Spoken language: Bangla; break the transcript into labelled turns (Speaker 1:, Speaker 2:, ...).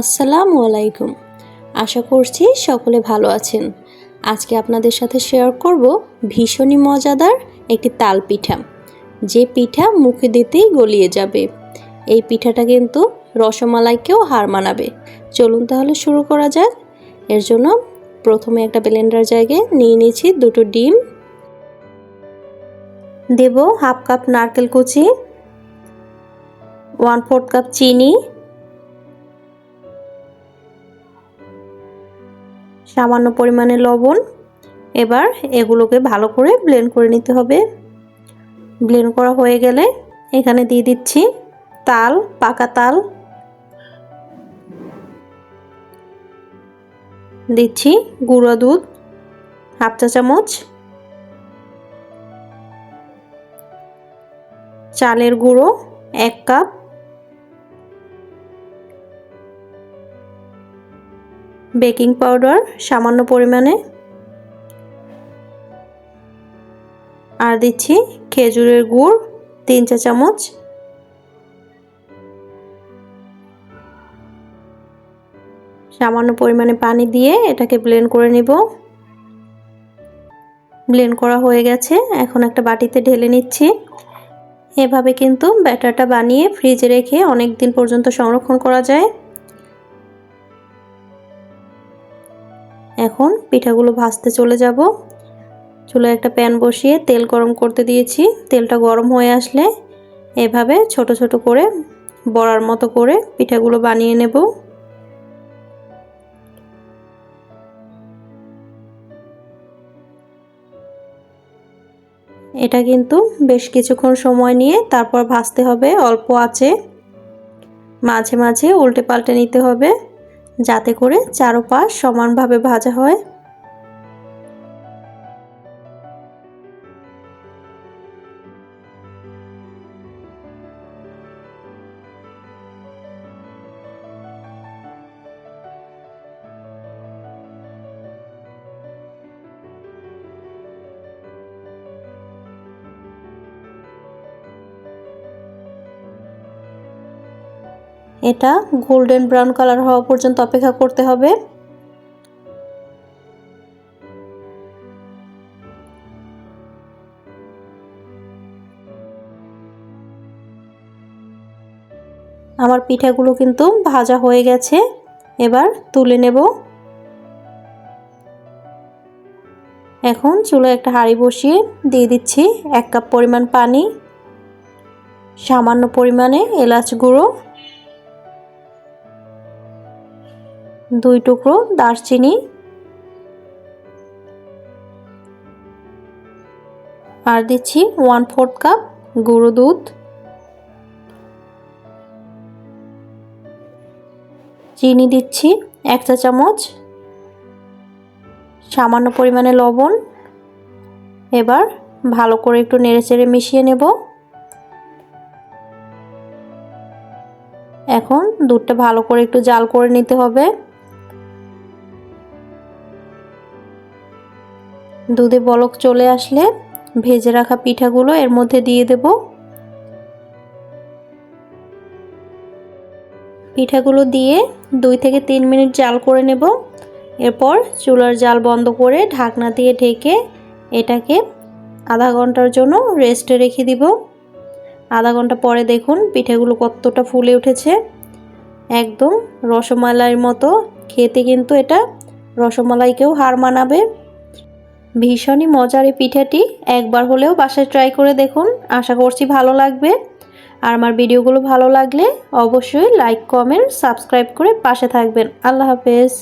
Speaker 1: আসসালামু আলাইকুম। আশা করছি সকলে ভালো আছেন। আজকে আপনাদের সাথে শেয়ার করব ভীষণই মজাদার একটি তাল পিঠা, যে পিঠা মুখে দিতেই গলিয়ে যাবে। এই পিঠাটা কিন্তু রসমালাইকেও হার মানাবে। চলুন তাহলে শুরু করা যাক। এর জন্য প্রথমে একটা ব্লেন্ডার জায়গায় নিয়ে নিয়েছি দুটো ডিম। দেব হাফ কাপ নারকেল কুচি ওয়ান ফোর্থ কাপ চিনি সামান্য পরিমাণে লবণ। এবার এগুলোকে ভালো করে ব্লেন্ড করে নিতে হবে। ব্লেন্ড করা হয়ে গেলে এখানে দিয়ে দিচ্ছি তাল, পাকা তাল। দিচ্ছি গুঁড়ো দুধ, হাফ চা চামচ। চালের গুঁড়ো, এক কাপ। বেকিং পাউডার সামান্য পরিমাণে। আর দিচ্ছি খেজুরের গুড় তিন চা চামচ। সামান্য পরিমাণে পানি দিয়ে এটাকে ব্লেন্ড করে নিব। ব্লেন্ড করা হয়ে গেছে, এখন একটা বাটিতে ঢেলে নিচ্ছি। এভাবে কিন্তু ব্যাটারটা বানিয়ে ফ্রিজে রেখে অনেক দিন পর্যন্ত সংরক্ষণ করা যায়। এখন পিঠাগুলো ভাজতে চলে যাব। চুলে একটা প্যান বসিয়ে তেল গরম করতে দিয়েছি। তেলটা গরম হয়ে আসলে এভাবে ছোট ছোট করে বড়ার মতো করে পিঠাগুলো বানিয়ে নেব। এটা কিন্তু বেশ কিছুক্ষণ সময় নিয়ে তারপর ভাজতে হবে, অল্প আছে। মাঝে মাঝে উল্টে পাল্টে নিতে হবে। যাতে করে চারোপাশ সমানভাবে ভাজা হয়। এটা গোল্ডেন ব্রাউন কালার হওয়া পর্যন্ত অপেক্ষা করতে হবে। আমার পিঠাগুলো কিন্তু ভাজা হয়ে গেছে। এবার তুলে নেব। এখন চুলো একটা হাঁড়ি বসিয়ে দিয়ে দিচ্ছি এক কাপ পরিমাণ পানি, সামান্য পরিমাণে এলাচ গুঁড়ো। দুই টুকরো দারচিনি। আর দিচ্ছি ওয়ান ফোর্থ কাপ গুঁড়ো দুধ। চিনি দিচ্ছি এক চা চামচ। সামান্য পরিমাণে লবণ। এবার ভালো করে একটু নেড়েচেড়ে মিশিয়ে নেব। এখন দুধটা ভালো করে একটু জাল করে নিতে হবে। দুধে বলক চলে আসলে ভেজে রাখা পিঠাগুলো এর মধ্যে দিয়ে দেব। পিঠাগুলো দিয়ে দুই থেকে তিন মিনিট জাল করে নেব। এরপর চুলার জাল বন্ধ করে ঢাকনা দিয়ে ঢেকে এটাকে আধা ঘণ্টার জন্য রেস্টে রেখে দিব। আধা ঘণ্টা পরে দেখুন পিঠেগুলো কতটা ফুলে উঠেছে। একদম রসমালাইয়ের মতো। খেতে কিন্তু এটা রসমালাইকেও হার মানাবে। ভীষণই মজার এই পিঠাটি। একবার হলেও বাসায় ট্রাই করে দেখুন। আশা করছি ভালো লাগবে। আর আমার ভিডিওগুলো ভালো লাগলে অবশ্যই লাইক কমেন্ট সাবস্ক্রাইব করে পাশে থাকবেন। আল্লাহ হাফেজ।